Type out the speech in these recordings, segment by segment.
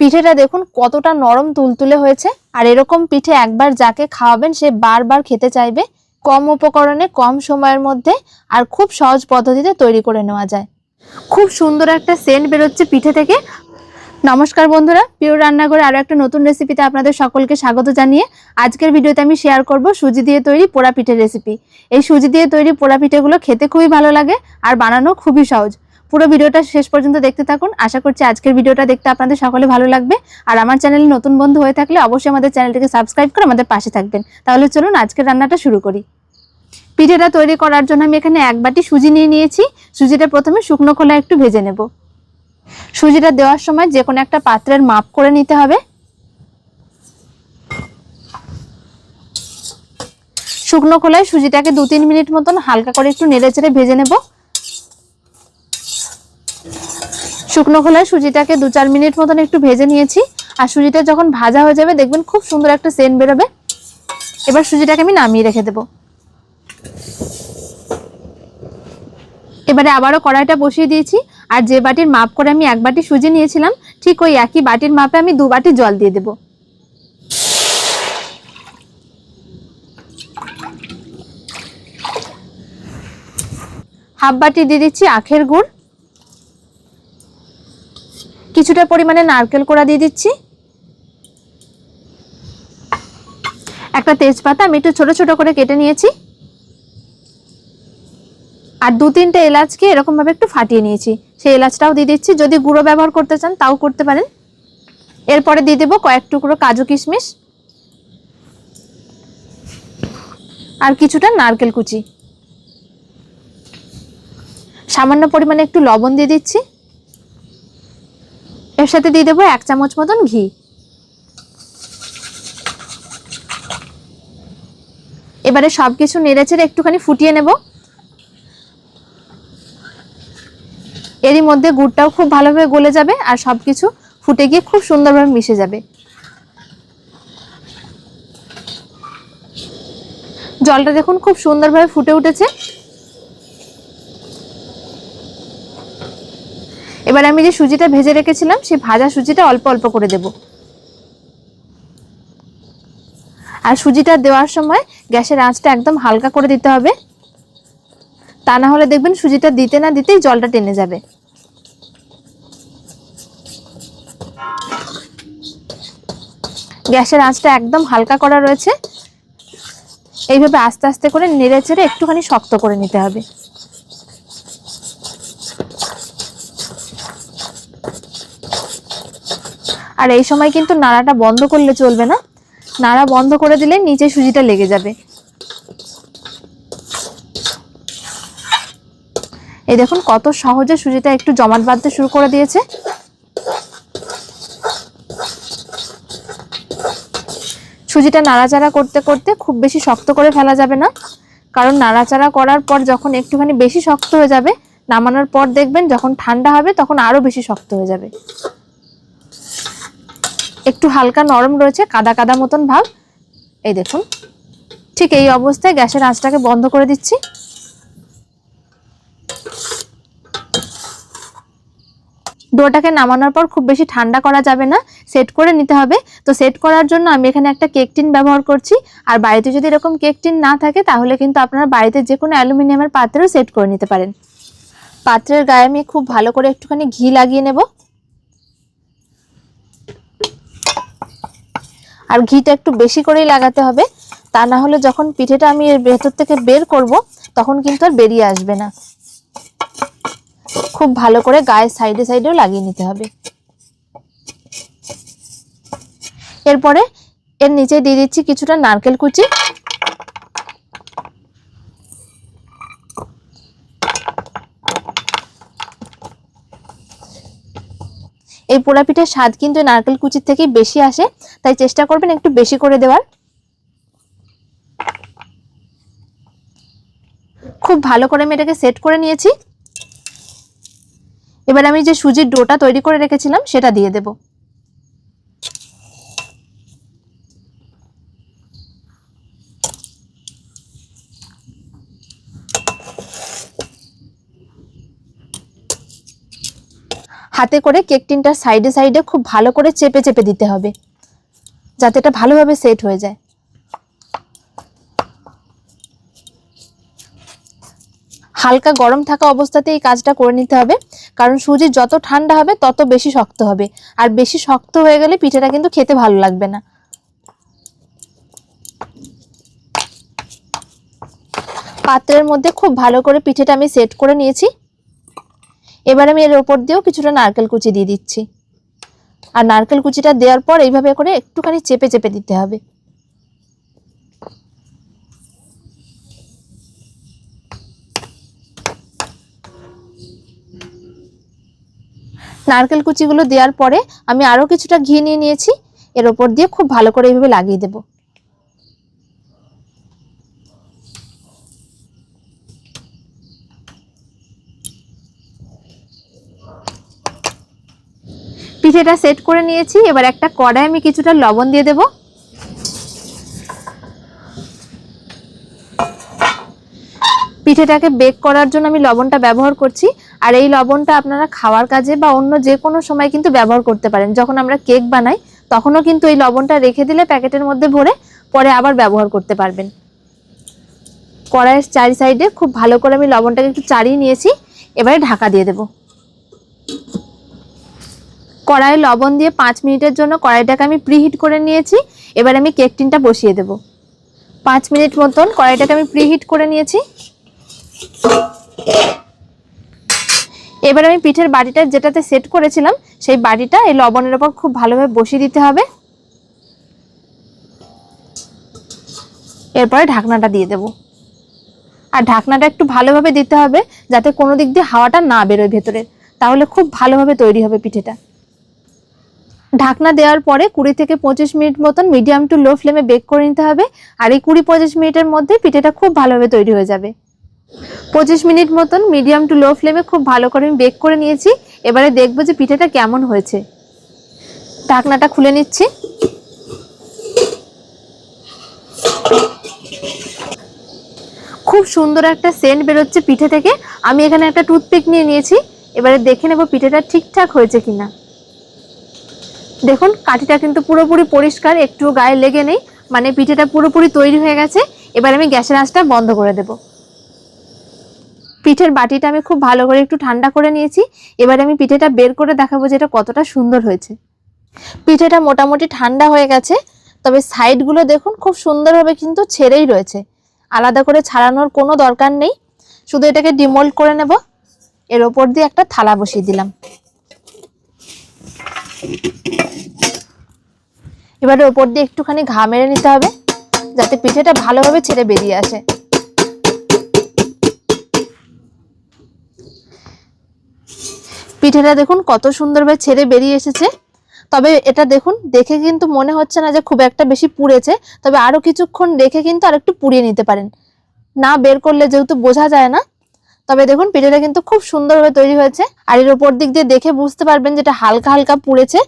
পিঠেটা দেখুন কতটা নরম তুলতুলে হয়েছে। আর এরকম পিঠে একবার যাকে খাওয়াবেন, সে বারবার খেতে চাইবে। কম উপকরণে, কম সময়ের মধ্যে আর খুব সহজ পদ্ধতিতে তৈরি করে নেওয়া যায়। খুব সুন্দর একটা সেন্ট বেরোচ্ছে পিঠে থেকে। নমস্কার বন্ধুরা প্রিয় রান্নাঘরে আরও একটা নতুন রেসিপিতে আপনাদের সকলকে স্বাগত জানিয়ে আজকের ভিডিওতে আমি শেয়ার করব সুজি দিয়ে তৈরি পোড়া পিঠের রেসিপি এই সুজি দিয়ে তৈরি পোড়া পিঠেগুলো খেতে খুবই ভালো লাগে আর বানানো খুবই সহজ। পুরো ভিডিওটা শেষ পর্যন্ত দেখতে থাকুন। আশা করছি আজকের ভিডিওটা দেখতে আপনাদের সকলে ভালো লাগবে। আর আমার চ্যানেলে নতুন বন্ধু হয়ে থাকলে অবশ্যই আমাদের চ্যানেলটিকে সাবস্ক্রাইব করে আমাদের পাশে থাকবেন। তাহলে চলুন আজকের রান্নাটা শুরু করি। পিঠেটা তৈরি করার জন্য আমি এখানে এক বাটি সুজি নিয়ে নিয়েছি। সুজিটা প্রথমে শুকনো খোলা একটু ভেজে নেব। সুজিটা দেওয়ার সময় যে কোনো একটা পাত্রের মাপ করে নিতে হবে। শুকনো খোলায় সুজিটাকে দু তিন মিনিট মতন হালকা করে একটু নেড়ে চেড়ে ভেজে নেব। শুকনো খোলায় সুজিটাকে দু চার মিনিট মতন একটু ভেজে নিয়েছি। আর সুজিটা যখন ভাজা হয়ে যাবে, দেখবেন খুব সুন্দর একটা সেন্ট বেরোবে। এবার সুজিটাকে আমি নামিয়ে রেখে দেবো। এবারে আবারও কড়াইটা বসিয়ে দিয়েছি। আর যে বাটির মাপ করে আমি এক বাটি সুজি নিয়েছিলাম, ঠিক ওই একই বাটির মাপে আমি দু বাটি জল দিয়ে দেব। হাফ বাটি দিয়ে দিচ্ছি আখের গুড়। কিছুটা পরিমাণে নারকেল কোড়া দিয়ে দিচ্ছি। একটা তেজপাতা আমি একটু ছোট ছোট করে কেটে নিয়েছি। আর দু তিনটে এলাচকে এরকমভাবে একটু ফাটিয়ে নিয়েছি। সেই এলাচটাও দিয়ে দিচ্ছি। যদি গুঁড়ো ব্যবহার করতে চান, তাও করতে পারেন। এরপরে দিয়ে দেবো কয়েক টুকরো কাজু কিশমিশ। আর কিছুটা নারকেল কুচি। সামান্য পরিমাণে একটু লবণ দিয়ে দিচ্ছি। এর সাথে দিয়ে দেবো এক চামচ মতন ঘি। এবারে সবকিছু নেড়েচেড়ে একটুখানি ফুটিয়ে নেব। এরই মধ্যে গুড়টাও খুব ভালোভাবে গলে যাবে আর সব কিছু ফুটে গিয়ে খুব সুন্দরভাবে মিশে যাবে। জলটা দেখুন খুব সুন্দরভাবে ফুটে উঠেছে। এবার আমি যে সুজিটা ভেজে রেখেছিলাম, সেই ভাজা সুজিটা অল্প অল্প করে দেব। আর সুজিটা দেওয়ার সময় গ্যাসের আঁচটা একদম হালকা করে দিতে হবে। তা না হলে দেখবেন সুজিটা দিতে না দিতেই জলটা টেনে যাবে। গ্যাসের আঁচটা একদম হালকা করা রয়েছে। এইভাবে আস্তে আস্তে করে নেড়ে চেড়ে একটুখানি শক্ত করে নিতে হবে। আর এই সময় কিন্তু নাড়াটা বন্ধ করলে চলবে না। নাড়া বন্ধ করে দিলে নিচে সুজিটা লেগে যাবে। এই দেখুন কত সহজে সুজিটা একটু জমাট বাঁধতে শুরু করে দিয়েছে। সুজিটা নাড়াচাড়া করতে করতে খুব বেশি শক্ত করে ফেলা যাবে না। কারণ নাড়াচাড়া করার পর যখন একটুখানি বেশি শক্ত হয়ে যাবে, নামানোর পর দেখবেন যখন ঠান্ডা হবে তখন আরও বেশি শক্ত হয়ে যাবে। একটু হালকা নরম রয়েছে, কাদা কাদা মতন ভাব। এই দেখুন, ঠিক এই অবস্থায় গ্যাসের আঁচটাকে বন্ধ করে দিচ্ছি। ডোটাকে নামানোর পর খুব বেশি ঠান্ডা করা যাবে না, সেট করে নিতে হবে। তো সেট করার জন্য আমি এখানে একটা কেক টিন ব্যবহার করছি। আর বাড়িতে যদি এরকম কেক টিন না থাকে, তাহলে কিন্তু আপনারা বাড়িতে যে কোনো অ্যালুমিনিয়ামের পাত্রেও সেট করে নিতে পারেন। পাত্রের গায়ে আমি খুব ভালো করে একটুখানি ঘি লাগিয়ে নেব। আর ঘিটা একটু বেশি করেই লাগাতে হবে। তা না হলে যখন পিঠেটা আমি এর ভেতর থেকে বের করব, তখন কিন্তু আর বেরিয়ে আসবে না। খুব ভালো করে গায়ে সাইডে সাইডেও লাগিয়ে নিতে হবে। এরপরে এর নিচে দিয়ে দিচ্ছি কিছুটা নারকেল কুচি। এই পোড়া পিঠার স্বাদ কিন্তু নারকেল কুচির থেকে বেশি আসে, তাই চেষ্টা করবেন একটু বেশি করে দেওয়ার। খুব ভালো করে আমি এটাকে সেট করে নিয়েছি। এবার আমি যে সুজির ডোটা তৈরি করে রেখেছিলাম, সেটা দিয়ে দেব। হাতে করে কেক টিনটার সাইডে সাইডে খুব ভালো করে চেপে চেপে দিতে হবে, যাতে এটা ভালোভাবে সেট হয়ে যায়। হালকা গরম থাকা অবস্থাতে এই কাজটা করে নিতে হবে, কারণ সুজি যত ঠান্ডা হবে তত বেশি শক্ত হবে, আর বেশি শক্ত হয়ে গেলে পিঠেটা কিন্তু খেতে ভালো লাগবে না। পাত্রের মধ্যে খুব ভালো করে পিঠেটা আমি সেট করে নিয়েছি। এবার আমি এর ওপর দিয়েও কিছুটা নারকেল কুচি দিয়ে দিচ্ছি। আর নারকেল কুচিটা দেওয়ার পর এইভাবে করে একটুখানি চেপে চেপে দিতে হবে। নারকেল কুচিগুলো দেওয়ার পরে আমি আরও কিছুটা ঘি নিয়ে নিয়েছি। এর ওপর দিয়ে খুব ভালো করে এইভাবে লাগিয়ে দেবো। পিঠেটা সেট করে নিয়েছি, এবার একটা কড়াই আমি কিছুটা লবণ দিয়ে দেব। পিঠেটাকে বেক করার জন্য আমি লবণটা ব্যবহার করছি। আর এই লবণটা আপনারা খাওয়ার কাজে বা অন্য যে কোনো সময় কিন্তু ব্যবহার করতে পারেন। যখন আমরা কেক বানাই, তখনও কিন্তু এই লবণটা রেখে দিলে প্যাকেটের মধ্যে ভরে পরে আবার ব্যবহার করতে পারবেন। কড়াইয়ের চারি সাইডে খুব ভালো করে আমি লবণটাকে একটু চাড়িয়ে নিয়েছি। এবারে ঢাকা দিয়ে দেবো। কড়াইয়ে লবণ দিয়ে পাঁচ মিনিটের জন্য কড়াইটাকে আমি প্রিহিট করে নিয়েছি। এবার আমি কেক টিনটা বসিয়ে দেব। পাঁচ মিনিট মতন কড়াইটাকে আমি প্রিহিট করে নিয়েছি। এবার আমি পিঠের বাটিটা যেটাতে সেট করেছিলাম, সেই বাটিটা এই লবণের ওপর খুব ভালোভাবে বসিয়ে দিতে হবে। এরপরে ঢাকনাটা দিয়ে দেব। আর ঢাকনাটা একটু ভালোভাবে দিতে হবে, যাতে কোনো দিক দিয়ে হাওয়াটা না বেরোয় ভেতরে। তাহলে খুব ভালোভাবে তৈরি হবে পিঠেটা। ঢাকনা দেওয়ার পরে কুড়ি থেকে পঁচিশ মিনিট মতন মিডিয়াম টু লো ফ্লেমে বেক করে নিতে হবে। আর এই কুড়ি পঁচিশ মিনিটের মধ্যে পিঠেটা খুব ভালোভাবে তৈরি হয়ে যাবে। পঁচিশ মিনিট মতন মিডিয়াম টু লো ফ্লেমে খুব ভালো করে আমি বেক করে নিয়েছি। এবারে দেখব যে পিঠেটা কেমন হয়েছে। ঢাকনাটা খুলে নিচ্ছি। খুব সুন্দর একটা সেন্ট বেরোচ্ছে পিঠে থেকে। আমি এখানে একটা টুথপিক নিয়ে নিয়েছি। এবারে দেখে নেব পিঠেটা ঠিকঠাক হয়েছে কিনা। দেখুন, কাঠিটা কিন্তু পুরোপুরি পরিষ্কার একটু গায়ে লেগে নেই মানে পিঠেটা পুরোপুরি তৈরি হয়ে গেছে। এবার আমি গ্যাসের আঁচটা বন্ধ করে দেব। পিঠের বাটিটা আমি খুব ভালো করে একটু ঠান্ডা করে নিয়েছি। এবার আমি পিঠেটা বের করে দেখাবো যে এটা কতটা সুন্দর হয়েছে। পিঠেটা মোটামুটি ঠান্ডা হয়ে গেছে, তবে সাইডগুলো দেখুন, খুব সুন্দরভাবে কিন্তু ছেড়েই রয়েছে। আলাদা করে ছাড়ানোর কোনো দরকার নেই। শুধু এটাকে ডিমোল্ড করে নেব। এর ওপর দিয়ে একটা থালা বসিয়ে দিলাম। এবারে ওপর দিয়ে একটুখানি ঘা মেরে নিতে হবে, যাতে পিঠেটা ভালোভাবে ছেড়ে বেরিয়ে আসে। পিঠেটা দেখুন কত সুন্দরভাবে ছেড়ে বেরিয়ে এসেছে। তবে এটা দেখুন, দেখে কিন্তু মনে হচ্ছে না যে খুব একটা বেশি পুড়েছে, তবে আরও কিছুক্ষণ রেখে কিন্তু আর একটু পুড়িয়ে নিতে পারেন। না বের করলে যেহেতু বোঝা যায় না, তবে দেখুন পিঠেটা কিন্তু খুব সুন্দরভাবে তৈরি হয়েছে। আর এর উপর দিক দিয়ে দেখে বুঝতে পারবেন যেটা হালকা হালকা পুড়েছে।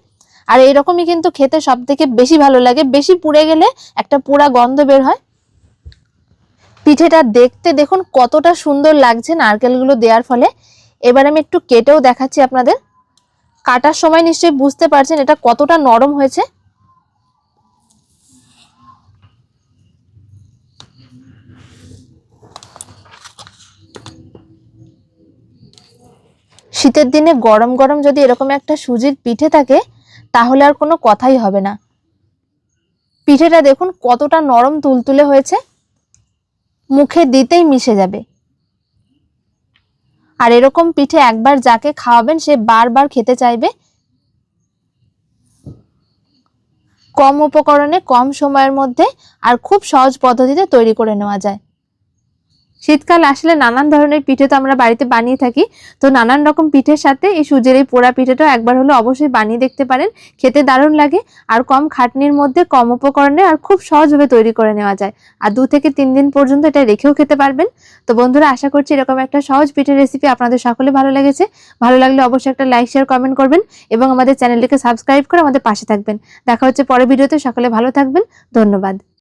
আর এইরকমই কিন্তু খেতে সব থেকে বেশি ভালো লাগে। বেশি পুড়ে গেলে একটা পুরা গন্ধ বের হয়। পিঠেটা দেখতে দেখুন কতটা সুন্দর লাগছে নারকেলগুলো দেওয়ার ফলে। এবার আমি একটু কেটেও দেখাচ্ছি আপনাদের। কাটার সময় নিশ্চয়ই বুঝতে পারছেন এটা কতটা নরম হয়েছে। শীতের দিনে গরম গরম যদি এরকম একটা সুজির পিঠে থাকে তাহলে আর কোনো কথাই হবে না। পিঠেটা দেখুন কতটা নরম তুলতুলে হয়েছে। মুখে দিতেই মিশে যাবে। আর এরকম পিঠে একবার যাকে খাওয়াবেন সে বারবার খেতে চাইবে। কম উপকরণে কম সময়ের মধ্যে আর খুব সহজ পদ্ধতিতে তৈরি করে নেওয়া যায়। শীতকাল আসলে নানান ধরনের পিঠে তো আমরা বাড়িতে বানিয়ে থাকি। তো নানান রকম পিঠের সাথে এই সুজির এই পোড়া পিঠেটাও একবার হলো অবশ্যই বানিয়ে দেখতে পারেন। খেতে দারুণ লাগে আর কম খাটনির মধ্যে কম উপকরণে আর খুব সহজভাবে তৈরি করে নেওয়া যায়। আর দু থেকে তিন দিন পর্যন্ত এটা রেখেও খেতে পারবেন। তো বন্ধুরা, আশা করছি এরকম একটা সহজ পিঠের রেসিপি আপনাদের সকলে ভালো লেগেছে। ভালো লাগলে অবশ্যই একটা লাইক শেয়ার কমেন্ট করবেন এবং আমাদের চ্যানেলটিকে সাবস্ক্রাইব করে আমাদের পাশে থাকবেন। দেখা হচ্ছে পরের ভিডিওতে। সকলে ভালো থাকবেন। ধন্যবাদ।